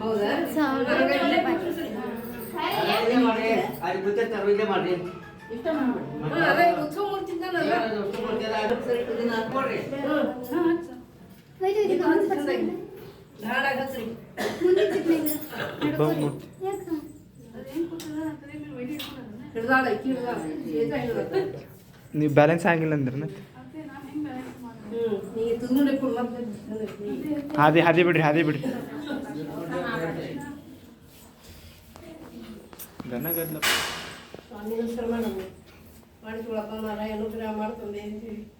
ಹೌದಾ ಇಲ್ಲೇ ಅಲ್ಲಿ ಗೊತ್ತಿರ್ತಾರ ಇಲ್ಲೇ ಮಾಡ್ರಿ ಹಾ, ಅದೇ ಉತ್ಸವ ಮೂರ್ತಿದ್ದಾನಲ್ಲ. ಸರಿ. ನೀವು ಬ್ಯಾಲೆನ್ಸ್ ಆಗಿಲ್ಲ ಅಂದ್ರೆ ಹಾದಿ ಹಾದಿ ಬಿಡ್ರಿ ಹಾದಿ ಬಿಡ್ರಿ. ಗನ ಗದ್ಲ. ಸ್ವಾಮಿ, ನಮಸ್ಕಾರ ಮಾಡ್ತಂದೆ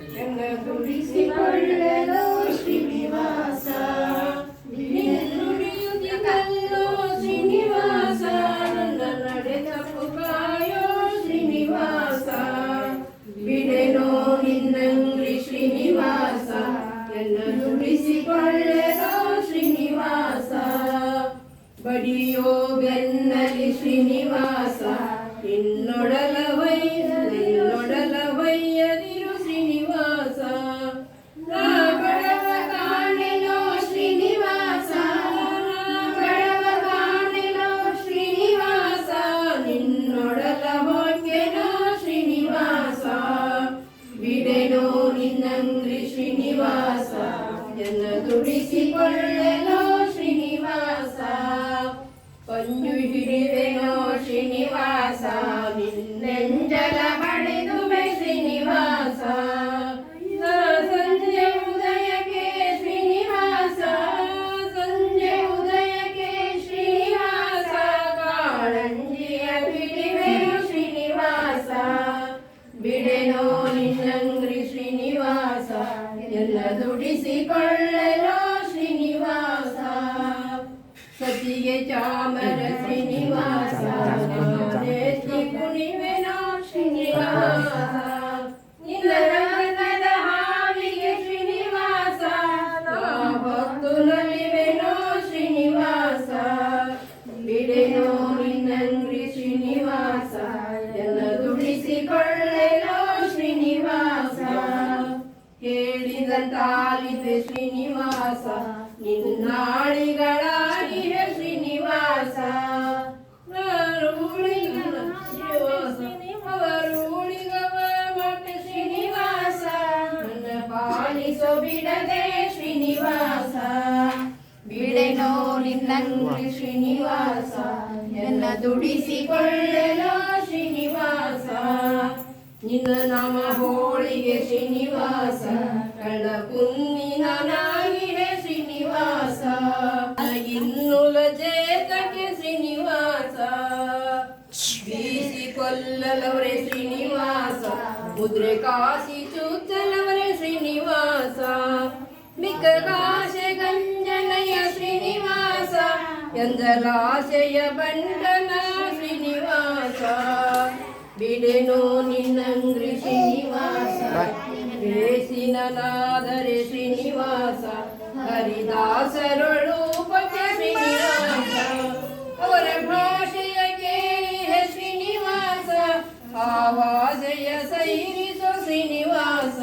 ಎಂದ ದುಡಿಸಿಕೊಳ್ಳಲು ಶ್ರೀನಿವಾಸ ನುಡಿಯುತ್ತಿದ್ದಲ್ಲೋ ಶ್ರೀನಿವಾಸ ನನ್ನ ನಡೆ ತಪ್ಪು ಕಾಯೋ ಶ್ರೀನಿವಾಸ ಬಿಡೆನೋ ನಿನ್ನಂಗ್ರಿ ಶ್ರೀನಿವಾಸ ಎನ್ನ ನುಡಿಸಿಕೊಳ್ಳಲೋ ಶ್ರೀನಿವಾಸ ಬಡಿಯೋ ಎನ್ನ ದುಡಿಸಿಕೊಳ್ಳೆನೋ ಶ್ರೀನಿವಾಸ ಪಂಜು ಹಿಡಿವೆನೋ ದುಡಿಸಿಕೊಳ್ಳಲೋ ಶ್ರೀನಿವಾಸ ಸತಿಗೆ ಚಾಮರ ಶ್ರೀನಿವಾಸ ನಾನೆತ್ತಿ ಕುಣಿವೆನೋ ಶ್ರೀನಿವಾಸ ಹೇಳಿದಂತಾಲಿದೆ ಶ್ರೀನಿವಾಸ ನಿನ್ನಾಳಿಗಳಾಗಿವೆ ಶ್ರೀನಿವಾಸ ಅವರುಳಿಗವ ಅವರುಳಿಗವ ಮತ್ತೆ ಶ್ರೀನಿವಾಸ ನನ್ನ ಪಾಲಿಸೋ ಬಿಡದೆ ಶ್ರೀನಿವಾಸ ಬಿಡೆನೋ ನಿನ್ನಂಗ್ರಿ ಶ್ರೀನಿವಾಸ ಎನ್ನ ದುಡಿಸಿಕೊಳ್ಳಲೋ ಶ್ರೀನಿವಾಸ ನಿನ್ನ ನಾಮ ಹೋಳಿಗೆ ಶ್ರೀನಿವಾಸ ಕಳ್ಳ ಕುನ್ನಿನ ನಾಗಿರೆ ಶ್ರೀನಿವಾಸ. ಇನ್ನುಲ ಜೇತಕ್ಕೆ ಶ್ರೀನಿವಾಸ. ಬೀಸಿ ಕೊಲ್ಲಲವರೇ ಶ್ರೀನಿವಾಸ. ಮುದ್ರೆ ಕಾಸಿ ಚೂಚಲವರೇ ಶ್ರೀನಿವಾಸ. ಮಿಕ್ಕ ಕಾಶೆ ಗಂಜನಯ ಶ್ರೀನಿವಾಸ. ಎಂದಲಾಶೆಯ ಬಂಡನ ಶ್ರೀನಿವಾಸ. ಬಿಡೆನೋ ನಿನ್ನಂಗ್ರಿ ಶ್ರೀನಿವಾಸ. ಬೇಸಿನ ಶ್ರೀನಿವಾಸ, ಹರಿದಾಸರೊಳು ಶ್ರೀನಿವಾಸ ಅವರ ಭಾಷೆಯ ಕೇಳಿಹ ಶ್ರೀನಿವಾಸ, ಆವಾಜಯ ಸೈರಿಸೋ ಶ್ರೀನಿವಾಸ.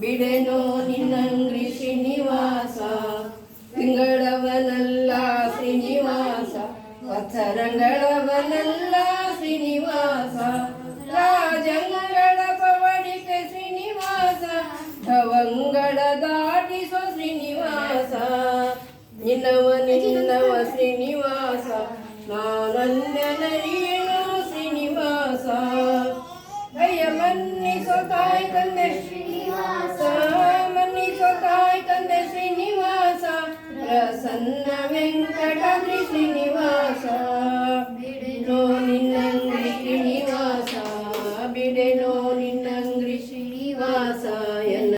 ಬಿಡೆನೋ ನಿನ್ನಂಗ್ರಿ ಶ್ರೀನಿವಾಸ, ತಿಂಗಳವನಲ್ಲ ಶ್ರೀನಿವಾಸ, ವತ್ಸರಂಗಳವನಲ್ಲ ಧವಂಗಳ ದಾಟಿಸೋ ಶ್ರೀನಿವಾಸ. ನಿನ್ನವ ನಿನ್ನವ ಶ್ರೀನಿವಾಸ. ನಾನನ್ಯನರಿಯೇನೋ ಶ್ರೀನಿವಾಸ. ಭಯ ಮನ್ನಿಸೋ ತಾಯಿ ತಂದೆ ಶ್ರೀನಿವಾಸ. ಮನ್ನಿಸೋ ತಾಯಿ ತಂದೆ ಶ್ರೀನಿವಾಸ. ಪ್ರಸನ್ನ ವೆಂಕಟಾದ್ರಿ ಶ್ರೀನಿವಾಸ.